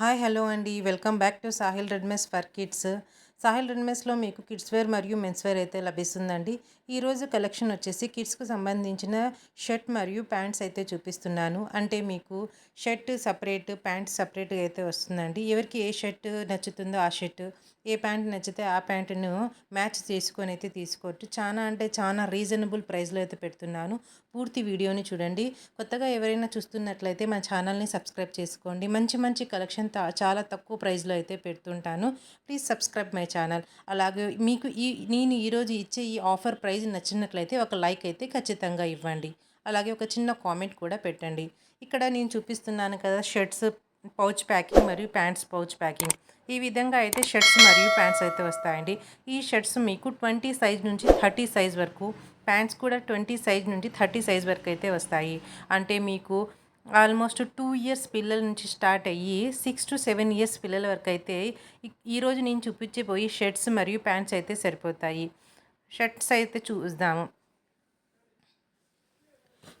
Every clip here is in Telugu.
హాయ్ హలో అండి. Welcome back to Sahil readymades for kids. Sahil రెడ్మెస్లో మీకు కిడ్స్ వేర్ మరియు మెన్స్ వేర్ అయితే లభిస్తుందండి. ఈరోజు కలెక్షన్ వచ్చేసి కిడ్స్కు సంబంధించిన షర్ట్ మరియు ప్యాంట్స్ అయితే చూపిస్తున్నాను. అంటే మీకు షర్ట్ సపరేట్ ప్యాంట్ సపరేట్గా అయితే వస్తుందండి. ఎవరికి ఏ షర్ట్ నచ్చుతుందో ఆ షర్ట్ ఏ ప్యాంట్ నచ్చితే ఆ ప్యాంటును మ్యాచ్ చేసుకొని అయితే తీసుకోవచ్చు. చాలా అంటే చాలా రీజనబుల్ ప్రైస్లో అయితే పెడుతున్నాను. పూర్తి వీడియోని చూడండి. కొత్తగా ఎవరైనా చూస్తున్నట్లయితే మా ఛానల్ని సబ్స్క్రైబ్ చేసుకోండి. మంచి మంచి కలెక్షన్ చాలా తక్కువ ప్రైస్లో అయితే పెడుతుంటాను. Please subscribe my channel. అలాగే మీకు ఈ నేను ఈరోజు ఇచ్చే ఈ ఆఫర్ ప్రైస్ నచ్చినట్లయితే ఒక లైక్ అయితే ఖచ్చితంగా ఇవ్వండి. అలాగే ఒక చిన్న కామెంట్ కూడా పెట్టండి. ఇక్కడ నేను చూపిస్తున్నాను కదా షర్ట్స్ పౌచ్ ప్యాకింగ్ మరియు ప్యాంట్స్ పౌచ్ ప్యాకింగ్. ఈ విధంగా అయితే షర్ట్స్ మరియు ప్యాంట్స్ అయితే వస్తాయండి. ఈ షర్ట్స్ మీకు ట్వంటీ సైజ్ నుంచి థర్టీ సైజ్ వరకు ప్యాంట్స్ కూడా ట్వంటీ సైజ్ నుండి థర్టీ సైజ్ వరకు అయితే వస్తాయి. అంటే మీకు ఆల్మోస్ట్ టూ ఇయర్స్ పిల్లల నుంచి స్టార్ట్ అయ్యి సిక్స్ టు సెవెన్ ఇయర్స్ పిల్లల వరకు అయితే ఈ- ఈరోజు నేను చూపించబోయి షర్ట్స్ మరియు ప్యాంట్స్ అయితే సరిపోతాయి. షర్ట్స్ అయితే చూద్దాము.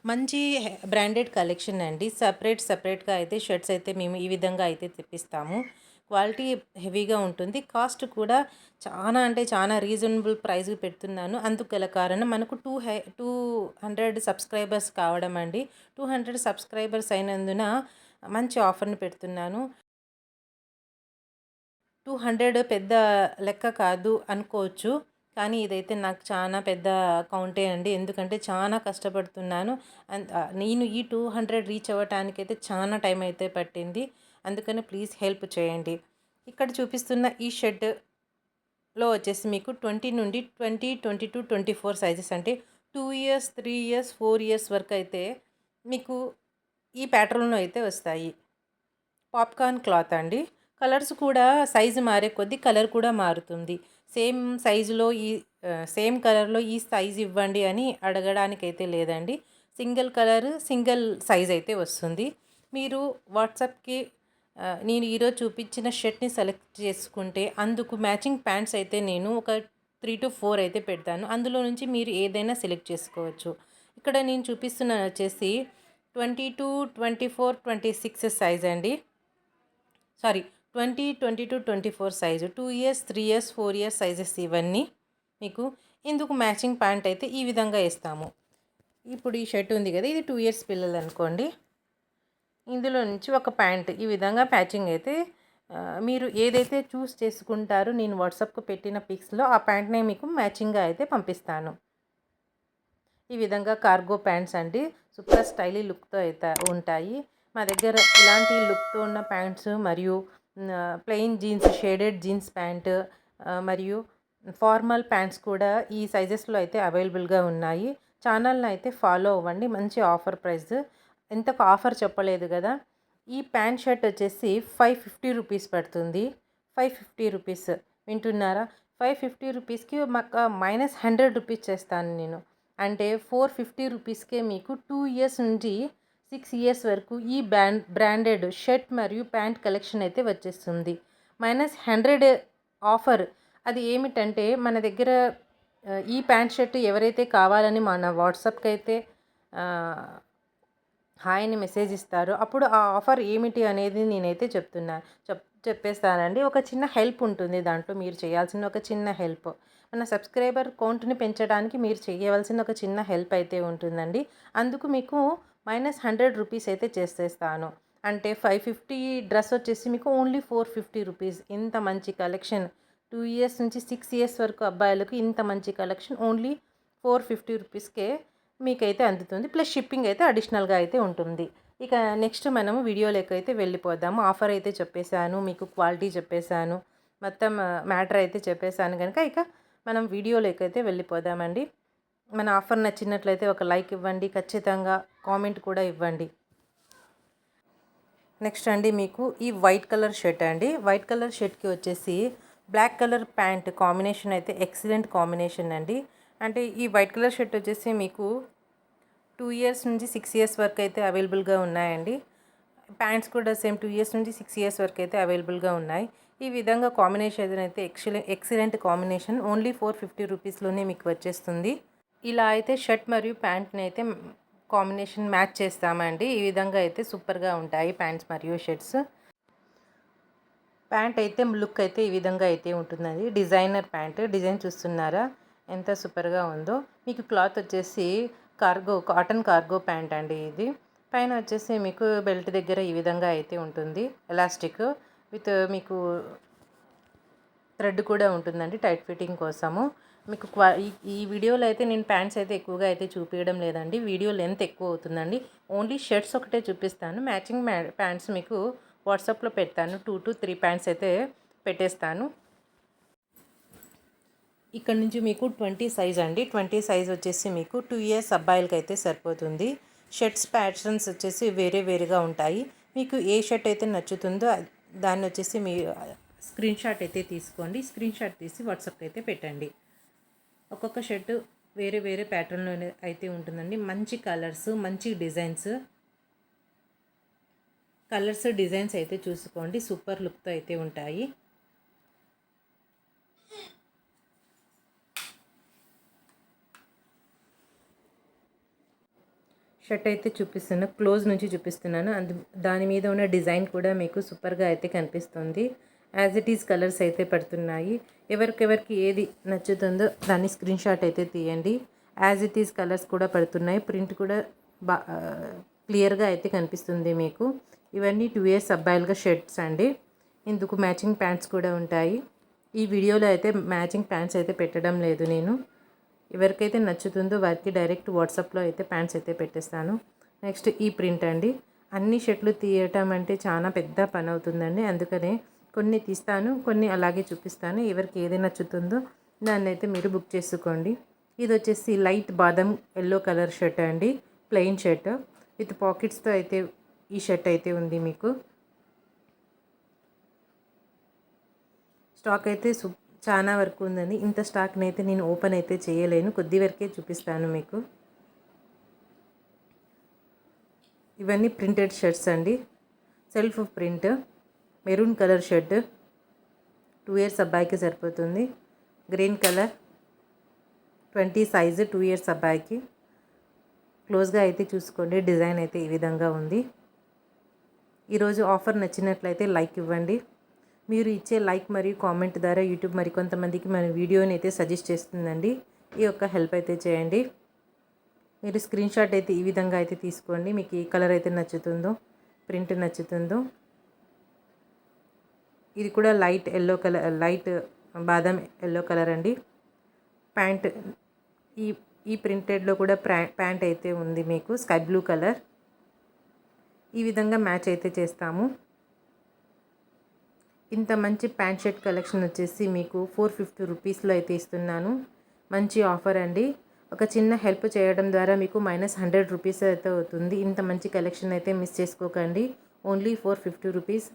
మంచి బ్రాండెడ్ కలెక్షన్ అండి. సపరేట్ సపరేట్గా అయితే షర్ట్స్ అయితే మేము ఈ విధంగా అయితే తెప్పిస్తాము. క్వాలిటీ హెవీగా ఉంటుంది. కాస్ట్ కూడా చాలా అంటే చాలా రీజనబుల్ ప్రైస్ పెడుతున్నాను. అందుకు గల కారణం మనకు two hi two hundred subscribers కావడం అండి. టూ హండ్రెడ్ సబ్స్క్రైబర్స్ అయినందున మంచి ఆఫర్ని పెడుతున్నాను. టూ హండ్రెడ్ పెద్ద లెక్క కాదు అనుకోవచ్చు. కానీ ఇదైతే నాకు చాలా పెద్ద కౌంటే అండి. ఎందుకంటే చాలా కష్టపడుతున్నాను. అండ్ నేను ఈ టూ హండ్రెడ్ రీచ్ అవ్వటానికి అయితే చాలా టైం అయితే పట్టింది. అందుకని ప్లీజ్ హెల్ప్ చేయండి. ఇక్కడ చూపిస్తున్న ఈ షర్ట్లో వచ్చేసి మీకు ట్వంటీ నుండి twenty twenty two twenty four sizes అంటే two years three years four years వరకు అయితే మీకు ఈ ప్యాటర్న్లో అయితే వస్తాయి. పాప్కార్న్ క్లాత్ అండి. కలర్స్ కూడా సైజు మారే కొద్దీ కలర్ కూడా మారుతుంది. సేమ్ సైజులో ఈ సేమ్ కలర్లో ఈ సైజ్ ఇవ్వండి అని అడగడానికి అయితే లేదండి. సింగిల్ కలర్ సింగిల్ సైజ్ అయితే వస్తుంది. మీరు వాట్సాప్కి నేను ఈరోజు చూపించిన షర్ట్ని సెలెక్ట్ చేసుకుంటే అందుకు మ్యాచింగ్ ప్యాంట్స్ అయితే నేను ఒక త్రీ టు ఫోర్ అయితే పెడతాను. అందులో నుంచి మీరు ఏదైనా సెలెక్ట్ చేసుకోవచ్చు. ఇక్కడ నేను చూపిస్తున్నాను వచ్చేసి twenty two twenty four twenty six size అండి. Sorry twenty twenty two twenty four size two years three years four years sizes ఇవన్నీ మీకు ఇందుకు మ్యాచింగ్ ప్యాంట్ అయితే ఈ విధంగా ఇస్తాము ఇప్పుడు ఈ షర్ట్ ఉంది కదా ఇది టూ ఇయర్స్ పిల్లలు అనుకోండి. ఇందులో నుంచి ఒక ప్యాంట్ ఈ విధంగా ప్యాచింగ్ అయితే మీరు ఏదైతే చూస్ చేసుకుంటారో నేను వాట్సాప్కు పెట్టిన పిక్స్లో ఆ ప్యాంట్నే మీకు మ్యాచింగ్గా అయితే పంపిస్తాను. ఈ విధంగా కార్గో ప్యాంట్స్ అండి సూపర్ స్టైలీ లుక్తో అయితే ఉంటాయి. మా దగ్గర ఇలాంటి లుక్తో ఉన్న ప్యాంట్స్ మరియు plain jeans shaded jeans pant మరియు ఫార్మల్ ప్యాంట్స్ కూడా ఈ సైజెస్లో అయితే అవైలబుల్గా ఉన్నాయి. ఛానల్ని అయితే ఫాలో అవ్వండి. మంచి ఆఫర్ ప్రైస్ ఇంతకు ఆఫర్ చెప్పలేదు కదా. ఈ ప్యాంట్ షర్ట్ వచ్చేసి ఫైవ్ ఫిఫ్టీ రూపీస్ పడుతుంది. ఫైవ్ ఫిఫ్టీ రూపీస్ వింటున్నారా? ఫైవ్ ఫిఫ్టీ రూపీస్కి మాకు మైనస్ హండ్రెడ్ రూపీస్ చేస్తాను నేను. అంటే ఫోర్ ఫిఫ్టీ రూపీస్కే మీకు టూ ఇయర్స్ నుంచి సిక్స్ ఇయర్స్ వరకు ఈ బ్రాండ్ బ్రాండెడ్ షర్ట్ మరియు ప్యాంట్ కలెక్షన్ అయితే వచ్చేస్తుంది. Minus hundred offer. అది ఏమిటంటే మన దగ్గర ఈ ప్యాంట్ షర్ట్ ఎవరైతే కావాలని మన వాట్సాప్కి అయితే హాయ్ అని మెసేజ్ ఇస్తారో అప్పుడు ఆ ఆఫర్ ఏమిటి అనేది నేనైతే చెప్తున్నా చెప్ చెప్పేస్తానండి. ఒక చిన్న హెల్ప్ ఉంటుంది దాంట్లో మీరు చేయాల్సిన ఒక చిన్న హెల్ప్. మన సబ్స్క్రైబర్ కౌంట్ని పెంచడానికి మీరు చేయవలసిన ఒక చిన్న హెల్ప్ అయితే ఉంటుందండి. అందుకు మీకు మైనస్ హండ్రెడ్ రూపీస్ అయితే చేసేస్తాను. అంటే ఫైవ్ ఫిఫ్టీ డ్రెస్ వచ్చేసి మీకు ఓన్లీ ఫోర్ ఫిఫ్టీ రూపీస్. ఇంత మంచి కలెక్షన్. టూ ఇయర్స్ నుంచి సిక్స్ ఇయర్స్ వరకు అబ్బాయిలకు ఇంత మంచి కలెక్షన్ ఓన్లీ ఫోర్ ఫిఫ్టీ రూపీస్కే మీకైతే అందుతుంది. ప్లస్ షిప్పింగ్ అయితే అడిషనల్గా అయితే ఉంటుంది. ఇక నెక్స్ట్ మనము వీడియోలోకి అయితే వెళ్ళిపోదాము ఆఫర్ అయితే చెప్పేశాను మీకు క్వాలిటీ చెప్పేశాను మొత్తం మ్యాటర్ అయితే చెప్పేశాను కనుక ఇక మనం వీడియోలోకి అయితే వెళ్ళిపోదామండి. మన ఆఫర్ నచ్చినట్లయితే ఒక లైక్ ఇవ్వండి ఖచ్చితంగా కామెంట్ కూడా ఇవ్వండి. నెక్స్ట్ అండి మీకు ఈ వైట్ కలర్ షర్ట్ అండి. వైట్ కలర్ షర్ట్కి వచ్చేసి బ్లాక్ కలర్ ప్యాంట్ కాంబినేషన్ అయితే ఎక్సలెంట్ కాంబినేషన్ అండి. అంటే ఈ వైట్ కలర్ షర్ట్ వచ్చేసి మీకు టూ ఇయర్స్ నుంచి సిక్స్ ఇయర్స్ వరకు అయితే అవైలబుల్గా ఉన్నాయండి. ప్యాంట్స్ కూడా సేమ్ టూ ఇయర్స్ నుంచి సిక్స్ ఇయర్స్ వరకు అయితే అవైలబుల్గా ఉన్నాయి. ఈ విధంగా కాంబినేషన్ అయితే excellent excellent combination. Only four fifty రూపీస్లోనే మీకు వచ్చేస్తుంది. ఇలా అయితే షర్ట్ మరియు ప్యాంట్ని అయితే కాంబినేషన్ మ్యాచ్ చేస్తామండి. ఈ విధంగా అయితే సూపర్గా ఉంటాయి ప్యాంట్స్ మరియు షర్ట్స్. ప్యాంట్ అయితే లుక్ అయితే ఈ విధంగా అయితే ఉంటుందండి. Designer pant. డిజైన్ చూస్తున్నారా? ఎంత సూపర్గా ఉందో. మీకు క్లాత్ వచ్చేసి కార్గో కాటన్ కార్గో ప్యాంట్ అండి ఇది. పైన వచ్చేసి మీకు బెల్ట్ దగ్గర ఈ విధంగా అయితే ఉంటుంది. ఎలాస్టిక్ విత్ మీకు థ్రెడ్ కూడా ఉంటుందండి టైట్ ఫిట్టింగ్ కోసము. మీకు క్వా ఈ వీడియోలో అయితే నేను ప్యాంట్స్ అయితే ఎక్కువగా అయితే చూపించడం లేదండి. వీడియో లెంత్ ఎక్కువ అవుతుందండి. ఓన్లీ షర్ట్స్ ఒకటే చూపిస్తాను. మ్యాచింగ్ ప్యాంట్స్ మీకు వాట్సాప్లో పెడతాను. టూ టు త్రీ ప్యాంట్స్ అయితే పెట్టేస్తాను. ఇక్కడ నుంచి మీకు ట్వంటీ సైజ్ అండి. ట్వంటీ సైజ్ వచ్చేసి మీకు టూ ఇయర్స్ అబ్బాయిలకి అయితే సరిపోతుంది. షర్ట్స్ ప్యాటర్న్స్ వచ్చేసి వేరే వేరేగా ఉంటాయి. మీకు ఏ షర్ట్ అయితే నచ్చుతుందో దాన్ని వచ్చేసి మీ స్క్రీన్ షాట్ అయితే తీసుకోండి. స్క్రీన్ షాట్ తీసి వాట్సాప్కి అయితే పెట్టండి. ఒక్కొక్క షర్టు వేరే వేరే ప్యాటర్న్లో అయితే ఉంటుందండి. మంచి కలర్స్ మంచి డిజైన్స్. కలర్స్ డిజైన్స్ అయితే చూసుకోండి. సూపర్ లుక్తో అయితే ఉంటాయి. షర్ట్ అయితే చూపిస్తున్నాను క్లోజ్ నుంచి చూపిస్తున్నాను. అందు దాని మీద ఉన్న డిజైన్ కూడా మీకు సూపర్గా అయితే కనిపిస్తుంది. యాజ్ ఇట్ ఈస్ కలర్స్ అయితే పడుతున్నాయి. ఎవరికెవరికి ఏది నచ్చుతుందో దాన్ని స్క్రీన్ షాట్ అయితే తీయండి. యాజ్ ఇట్ ఈస్ కలర్స్ కూడా పడుతున్నాయి. ప్రింట్ కూడా బా క్లియర్గా అయితే కనిపిస్తుంది మీకు. ఇవన్నీ టూ ఇయర్స్ అబ్బాయిలుగా షర్ట్స్ అండి. ఇందుకు మ్యాచింగ్ ప్యాంట్స్ కూడా ఉంటాయి. ఈ వీడియోలో అయితే మ్యాచింగ్ ప్యాంట్స్ అయితే పెట్టడం లేదు నేను. ఎవరికైతే నచ్చుతుందో వారికి డైరెక్ట్ వాట్సాప్లో అయితే ప్యాంట్స్ అయితే పెట్టేస్తాను. నెక్స్ట్ ఈ ప్రింట్ అండి. అన్ని షర్ట్లు తీయటం అంటే చాలా పెద్ద పని అవుతుందండి. అందుకనే కొన్ని తీస్తాను కొన్ని అలాగే చూపిస్తాను. ఎవరికి ఏది నచ్చుతుందో దాన్ని అయితే మీరు బుక్ చేసుకోండి. ఇది వచ్చేసి లైట్ బాదం ఎల్లో కలర్ షర్ట్ అండి. Plain shirt. విత్ పాకెట్స్తో అయితే ఈ షర్ట్ అయితే ఉంది మీకు. స్టాక్ అయితే సు చాలా వరకు ఉందండి. ఇంత స్టాక్ని అయితే నేను ఓపెన్ అయితే చేయలేను. కొద్ది వరకే చూపిస్తాను మీకు. ఇవన్నీ ప్రింటెడ్ షర్ట్స్ అండి. Self print. Maroon colour shirt. Two years అబ్బాయికి సరిపోతుంది. Green colour. Twenty size two years అబ్బాయికి. క్లోజ్గా అయితే చూసుకోండి. డిజైన్ అయితే ఈ విధంగా ఉంది. ఈరోజు ఆఫర్ నచ్చినట్లయితే లైక్ ఇవ్వండి. మీరు ఇచ్చే లైక్ మరియు కామెంట్ ద్వారా యూట్యూబ్ మరి కొంతమందికి మన వీడియోని అయితే సజెస్ట్ చేస్తుందండి. ఈ యొక్క హెల్ప్ అయితే చేయండి. మీరు స్క్రీన్ షాట్ అయితే ఈ విధంగా అయితే తీసుకోండి. మీకు ఏ కలర్ అయితే నచ్చుతుందో ప్రింట్ నచ్చుతుందో. ఇది కూడా లైట్ ఎల్లో కలర్ లైట్ బాదం ఎల్లో కలర్ అండి. ప్యాంట్ ఈ ఈ ప్రింటెడ్లో కూడా ప్యాంట్ అయితే ఉంది మీకు స్కై బ్లూ కలర్. ఈ విధంగా మ్యాచ్ అయితే చేస్తాము. ఇంత మంచి ప్యాంట్ షర్ట్ కలెక్షన్ వచ్చేసి మీకు ఫోర్ ఫిఫ్టీ రూపీస్లో అయితే ఇస్తున్నాను. మంచి ఆఫర్ అండి. ఒక చిన్న హెల్ప్ చేయడం ద్వారా మీకు మైనస్ హండ్రెడ్ రూపీస్ అయితే అవుతుంది. ఇంత మంచి కలెక్షన్ అయితే మిస్ చేసుకోకండి. Only four fifty rupees.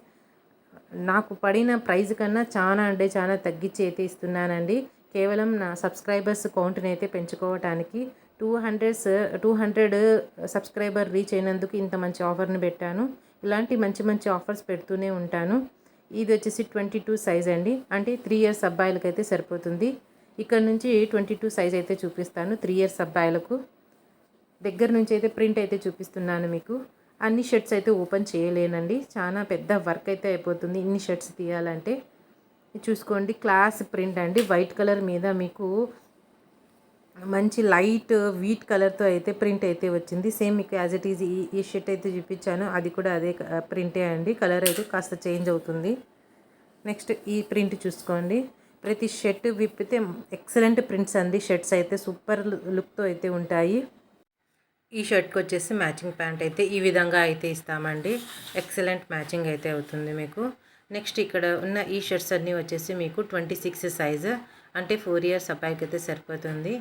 నాకు పడిన ప్రైజ్ కన్నా చాలా అంటే చాలా తగ్గించి అయితే ఇస్తున్నానండి. కేవలం నా సబ్స్క్రైబర్స్ కౌంట్ని అయితే పెంచుకోవటానికి two hundreds two hundred subscriber reach అయినందుకు ఇంత మంచి ఆఫర్ని పెట్టాను. ఇలాంటి మంచి మంచి ఆఫర్స్ పెడుతూనే ఉంటాను. ఇది వచ్చేసి ట్వంటీ టూ సైజ్ అండి. అంటే త్రీ ఇయర్స్ అబ్బాయిలకైతే సరిపోతుంది. ఇక్కడ నుంచి ట్వంటీ టూ సైజ్ అయితే చూపిస్తాను త్రీ ఇయర్స్ అబ్బాయిలకు. దగ్గర నుంచి అయితే ప్రింట్ అయితే చూపిస్తున్నాను మీకు. అన్ని షర్ట్స్ అయితే ఓపెన్ చేయలేనండి. చాలా పెద్ద వర్క్ అయితే అయిపోతుంది ఇన్ని షర్ట్స్ తీయాలంటే. చూసుకోండి క్లాస్ ప్రింట్ అండి. వైట్ కలర్ మీద మీకు మంచి లైట్ వీట్ కలర్తో అయితే ప్రింట్ అయితే వచ్చింది. సేమ్ మీకు యాజ్ ఇట్ ఈజ్ ఈ ఈ షర్ట్ అయితే చూపించాను. అది కూడా అదే ప్రింటే అండి. కలర్ అయితే కాస్త చేంజ్ అవుతుంది. నెక్స్ట్ ఈ ప్రింట్ చూసుకోండి. ప్రతి షర్ట్ విప్పితే ఎక్సలెంట్ ప్రింట్స్ అండి. షర్ట్స్ అయితే సూపర్ లుక్తో అయితే ఉంటాయి. ఈ షర్ట్కి వచ్చేసి మ్యాచింగ్ ప్యాంట్ అయితే ఈ విధంగా అయితే ఇస్తామండి. ఎక్సలెంట్ మ్యాచింగ్ అయితే అవుతుంది మీకు. నెక్స్ట్ ఇక్కడ ఉన్న ఈ షర్ట్స్ అన్నీ వచ్చేసి మీకు ట్వంటీ సిక్స్ సైజు అంటే ఫోర్ ఇయర్స్ అబ్బాయికి అయితే సరిపోతుంది.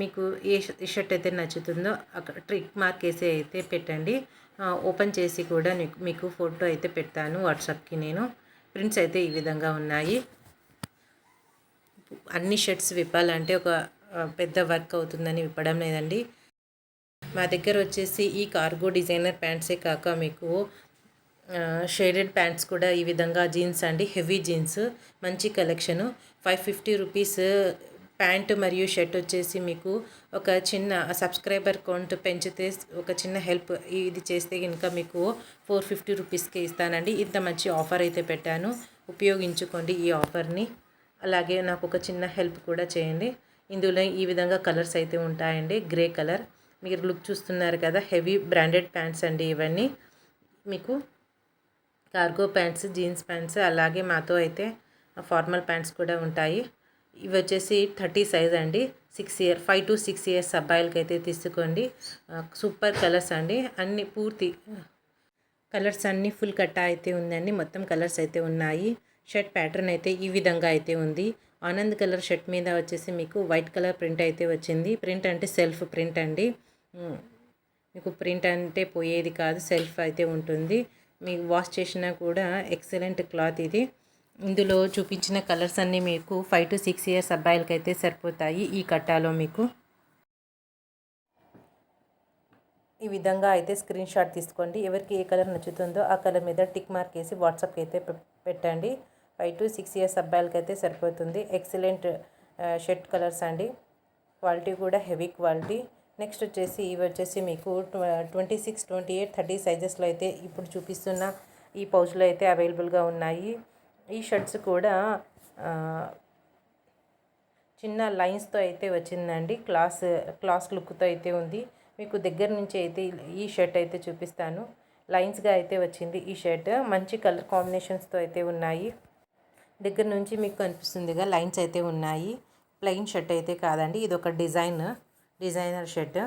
మీకు ఏ షర్ట్ అయితే నచ్చుతుందో అక్కడ ట్రిక్ మార్క్ వేసి అయితే పెట్టండి. ఓపెన్ చేసి కూడా మీకు ఫోటో అయితే పెడతాను వాట్సాప్కి నేను. ప్రింట్స్ అయితే ఈ విధంగా ఉన్నాయి. అన్ని షర్ట్స్ విప్పాలంటే ఒక పెద్ద వర్క్ అవుతుందని విప్పడం లేదండి. మా దగ్గర వచ్చేసి ఈ కార్గో డిజైనర్ ప్యాంట్సే కాక మీకు షేడెడ్ ప్యాంట్స్ కూడా ఈ విధంగా జీన్స్ అండి హెవీ జీన్స్ మంచి collection. Five fifty rupees pant మరియు షర్ట్ వచ్చేసి మీకు ఒక చిన్న సబ్స్క్రైబర్ కౌంట్ పెంచితే ఒక చిన్న హెల్ప్ ఇది చేస్తే కనుక మీకు ఫోర్ ఫిఫ్టీ రూపీస్కి ఇస్తానండి. ఇంత మంచి ఆఫర్ అయితే పెట్టాను. ఉపయోగించుకోండి ఈ ఆఫర్ని. అలాగే నాకు ఒక చిన్న హెల్ప్ కూడా చేయండి. ఇందులో ఈ విధంగా కలర్స్ అయితే ఉంటాయండి. Grey colour. మీరు లుక్ చూస్తున్నారు కదా హెవీ బ్రాండెడ్ ప్యాంట్స్ అండి ఇవన్నీ. మీకు కార్గో ప్యాంట్స్ జీన్స్ ప్యాంట్స్ అలాగే మాతో అయితే ఫార్మల్ ప్యాంట్స్ కూడా ఉంటాయి. ఇవి వచ్చేసి థర్టీ సైజ్ అండి. Six year five to six years అబ్బాయిలకి అయితే తీసుకోండి. సూపర్ కలర్స్ అండి. అన్ని పూర్తి కలర్స్ అన్నీ ఫుల్ కట్టా అయితే ఉందండి. మొత్తం కలర్స్ అయితే ఉన్నాయి. షర్ట్ ప్యాటర్న్ అయితే ఈ విధంగా అయితే ఉంది. ఆనంద్ కలర్ షర్ట్ మీద వచ్చేసి మీకు వైట్ కలర్ ప్రింట్ అయితే వచ్చింది. ప్రింట్ అంటే సెల్ఫ్ ప్రింట్ అండి. Hmm. మీకు ప్రింట్ అంటే పోయేది కాదు సెల్ఫ్ అయితే ఉంటుంది. మీకు వాష్ చేసినా కూడా ఎక్సలెంట్ క్లాత్ ఇది. ఇందులో చూపించిన కలర్స్ అన్నీ మీకు ఫైవ్ టు సిక్స్ ఇయర్స్ అబ్బాయిలకి అయితే సరిపోతాయి ఈ కట్టాలో మీకు. ఈ విధంగా అయితే స్క్రీన్ షాట్ తీసుకోండి. ఎవరికి ఏ కలర్ నచ్చుతుందో ఆ కలర్ మీద టిక్ మార్క్ వేసి వాట్సాప్కి అయితే పెట్టండి. ఫైవ్ టు సిక్స్ ఇయర్స్ అబ్బాయిలకి అయితే సరిపోతుంది. ఎక్సలెంట్ షర్ట్ కలర్స్ అండి. క్వాలిటీ కూడా హెవీ క్వాలిటీ. నెక్స్ట్ వచ్చేసి ఇవి వచ్చేసి మీకు twenty six twenty eight thirty సైజెస్లో అయితే ఇప్పుడు చూపిస్తున్న ఈ పౌచ్లో అయితే అవైలబుల్గా ఉన్నాయి. ఈ షర్ట్స్ కూడా చిన్న లైన్స్తో అయితే వచ్చిందండి. క్లాస్ క్లాస్ లుక్తో అయితే ఉంది. మీకు దగ్గర నుంచి అయితే ఈ షర్ట్ అయితే చూపిస్తాను. లైన్స్గా అయితే వచ్చింది ఈ షర్ట్. మంచి కలర్ కాంబినేషన్స్తో అయితే ఉన్నాయి. దగ్గర నుంచి మీకు కనిపిస్తుందిగా లైన్స్ అయితే ఉన్నాయి. ప్లెయిన్ షర్ట్ అయితే కాదండి. ఇది ఒక డిజైన్. డిజైనర్ షర్ట్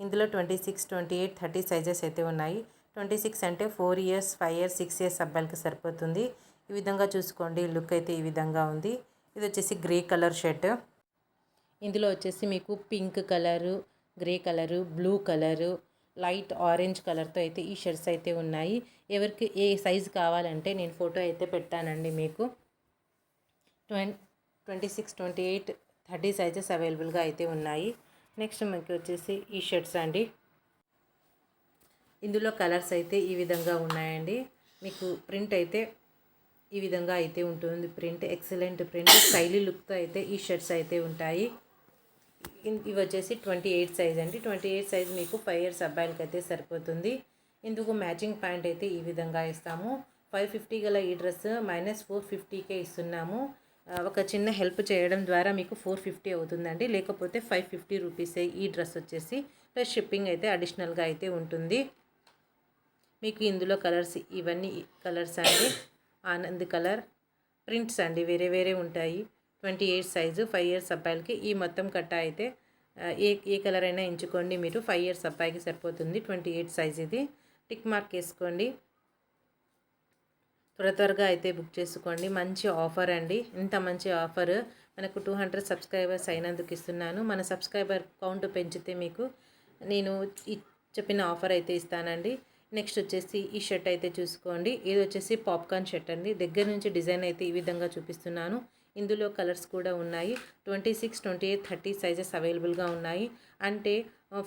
ఇందులో twenty six twenty eight thirty sizes అయితే ఉన్నాయి. ట్వంటీ సిక్స్ అంటే four years five years six years అబ్బాయిలకి సరిపోతుంది. ఈ విధంగా చూసుకోండి లుక్ అయితే ఈ విధంగా ఉంది. ఇది వచ్చేసి గ్రే కలర్ షర్ట్ ఇందులో వచ్చేసి మీకు pink colour grey colour blue colour light orange కలర్తో అయితే ఈ షర్ట్స్ అయితే ఉన్నాయి. ఎవరికి ఏ సైజు కావాలంటే నేను ఫోటో అయితే పెట్టానండి మీకు. Twenty twenty six twenty eight thirty sizes అవైలబుల్గా అయితే ఉన్నాయి. నెక్స్ట్ మనకి వచ్చేసి ఈ షర్ట్స్ అండి. ఇందులో కలర్స్ అయితే ఈ విధంగా ఉన్నాయండి. మీకు ప్రింట్ అయితే ఈ విధంగా అయితే ఉంటుంది. ప్రింట్ ఎక్సలెంట్ ప్రింట్ స్టైలీ లుక్తో అయితే ఈ షర్ట్స్ అయితే ఉంటాయి. ఇవి వచ్చేసి ట్వంటీ ఎయిట్ సైజ్ అండి. ట్వంటీ ఎయిట్ సైజ్ మీకు ఫైవ్ ఇయర్స్ అబ్బాయిలకి అయితే సరిపోతుంది. ఇందుకు మ్యాచింగ్ ప్యాంట్ అయితే ఈ విధంగా ఇస్తాము. ఫైవ్ ఫిఫ్టీ గల ఈ డ్రెస్ మైనస్ ఫోర్ ఫిఫ్టీకే ఇస్తున్నాము. ఒక చిన్న హెల్ప్ చేయడం ద్వారా మీకు ఫోర్ ఫిఫ్టీ అవుతుందండి. లేకపోతే ఫైవ్ ఫిఫ్టీ రూపీసే ఈ డ్రెస్ వచ్చేసి ప్లస్ షిప్పింగ్ అయితే అడిషనల్గా అయితే ఉంటుంది. మీకు ఇందులో కలర్స్ ఇవన్నీ కలర్స్ అండి. ఆనంద్ కలర్ ప్రింట్స్ అండి వేరే వేరే ఉంటాయి. Twenty eight size five years అబ్బాయిలకి ఈ మొత్తం కట్ట అయితే ఏ ఏ కలర్ అయినా ఎంచుకోండి మీరు. ఫైవ్ ఇయర్స్ అబ్బాయికి సరిపోతుంది ట్వంటీ ఎయిట్ సైజ్ ఇది. టిక్ మార్క్ వేసుకోండి. త్వర త్వరగా అయితే బుక్ చేసుకోండి. మంచి ఆఫర్ అండి. ఇంత మంచి ఆఫర్. మనకు టూ హండ్రెడ్ సబ్స్క్రైబర్స్ అయినందుకు ఇస్తున్నాను. మన సబ్స్క్రైబర్ కౌంట్ పెంచితే మీకు నేను చెప్పిన ఆఫర్ అయితే ఇస్తానండి. నెక్స్ట్ వచ్చేసి ఈ షర్ట్ అయితే చూసుకోండి. ఇది వచ్చేసి పాప్కార్న్ షర్ట్ అండి. దగ్గర నుంచి డిజైన్ అయితే ఈ విధంగా చూపిస్తున్నాను. ఇందులో కలర్స్ కూడా ఉన్నాయి. Twenty six twenty eight thirty sizes అవైలబుల్గా ఉన్నాయి. అంటే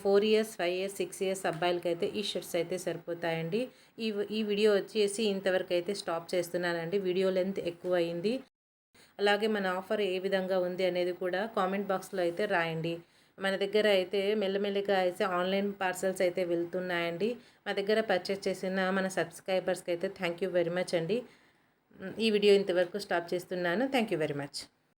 four years five years six years అబ్బాయిలకి అయితే ఈ షర్ట్స్ అయితే సరిపోతాయండి. ఈ ఈ వీడియో వచ్చేసి ఇంతవరకు అయితే స్టాప్ చేస్తున్నానండి. వీడియో లెంత్ ఎక్కువ అయింది అలాగే మన ఆఫర్ ఏ విధంగా ఉంది అనేది కూడా కామెంట్ బాక్స్లో అయితే రాయండి. మన దగ్గర అయితే మెల్లమెల్లిగా అయితే ఆన్లైన్ పార్సల్స్ అయితే వెళ్తున్నాయండి. మా దగ్గర పర్చేస్ చేసిన మన సబ్స్క్రైబర్స్కి అయితే థ్యాంక్ యూ వెరీ మచ్ అండి. ఈ వీడియో ఇంతవరకు స్టాప్ చేస్తున్నాను. Thank you very much